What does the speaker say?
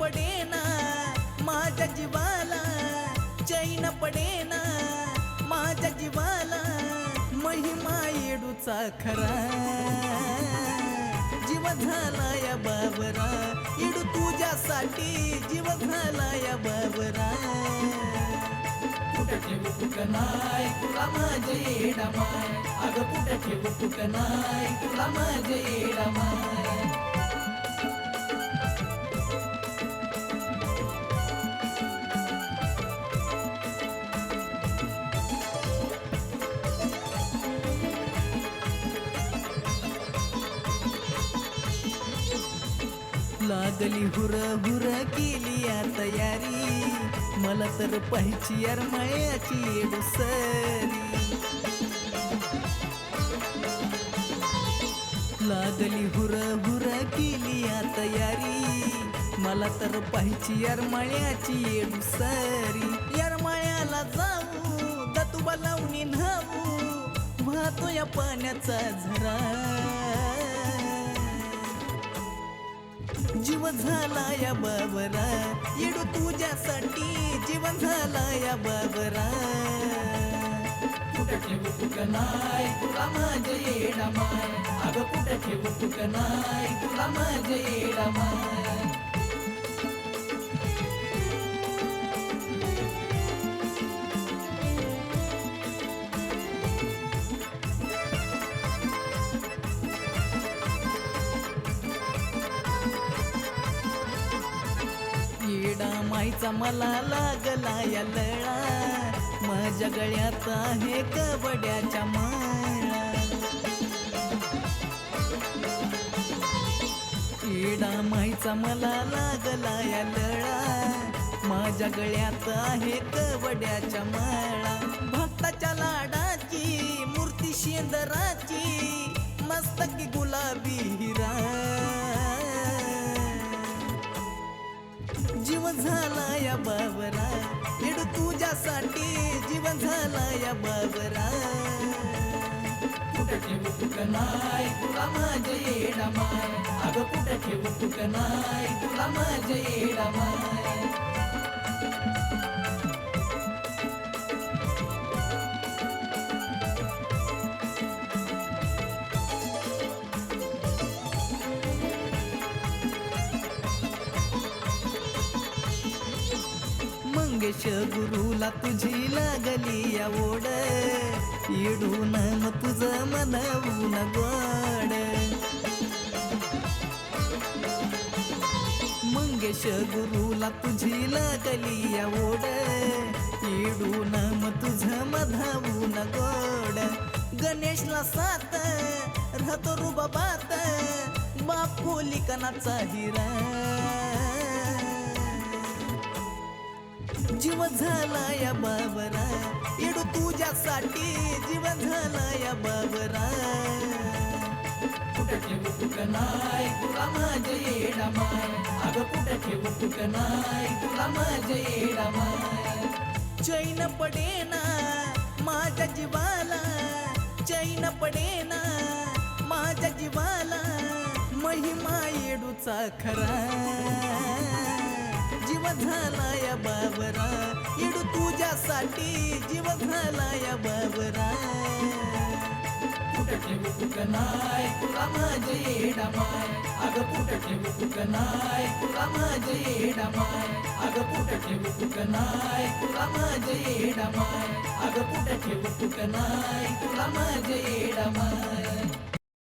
पडेना माझ्या जीवाला चैन पडेना माझ्या जीवाला महिमा येडूचा खरा. जीव झाला या बाबरा येडू तुझ्यासाठी जीव झाला या बाबरा ठेवू कुठं तुला माझे येडा माय. अगं कुठं ठेवू कुठं तुला माझे येडा माय. लागली हुर हुर केली या तयारी. मला तर पाहिजे यार मायाची येडू सरी लागली हुर हुर केली या तयारी. मला तर पाहिची यार माळ्याची डुसरी. सरी यार माळ्याला जाऊ दतुबा लावणी न्हाऊ. वाहतो या पाण्याचा झरा. जीव झाला या बाबरा येडू तुझ्यासाठी जीवन झाला या बाबरा कुठं ठेवू कुठं नाही तुला माझे येडा माय. अगं कुठं ठेवू कुठं नाही तुला माझे येडा माय. येडा मला लागला या लळा. माझ्या गळ्यात आहे कबड्याच्या माळा. इडा माईचा मला लागला या लळा. माझ्या गळ्यात आहे कबड्याच्या माळा. भक्ताच्या लाडाची मूर्ती शेंदराची मस्तकी गुलाबी झाला या बाबरा येडू तुझ्यासाठी जीवन झाला या बाबरा कुठं ठेवू कुठं नाही तुला माझ्या येडा माय. अगं कुठं ठेवू कुठं नाही तुला माझ्या येडा माय. मंगेश गुरुला तुझी लागली या ओढ. येडून मग तुझं मनवून गोड. मंगेश गुरुला तुझी लागली या ओढ. येडून मग तुझं मधावून गोड. गणेशला सात राहतो रुबाबात. बाप खोली कणाचा हिरा. जीव झाला या बाबरा. येडू तुझ्यासाठी जीव झाला या बाबरा. कुठं ठेवू कुठं नाही तुला माझे येडा माय. अगं कुठं ठेवू कुठं नाही तुला माझे येडा माय. चैन पडेना माझ्या जीवाला. चैन पडेना माझ्या जीवाला. महिमा येडूचा खरा. जीव झाला या बाबरा. साठी जीव झाला या बाबरा. कुठं ठेवू कुठं तुला माझे येडा माय. अगं कुठं ठेवू कुठं नाही तुला माझे येडा माय. अगं कुठं ठेवू तुला माझे येडा माय. तुला माझे येडा माय.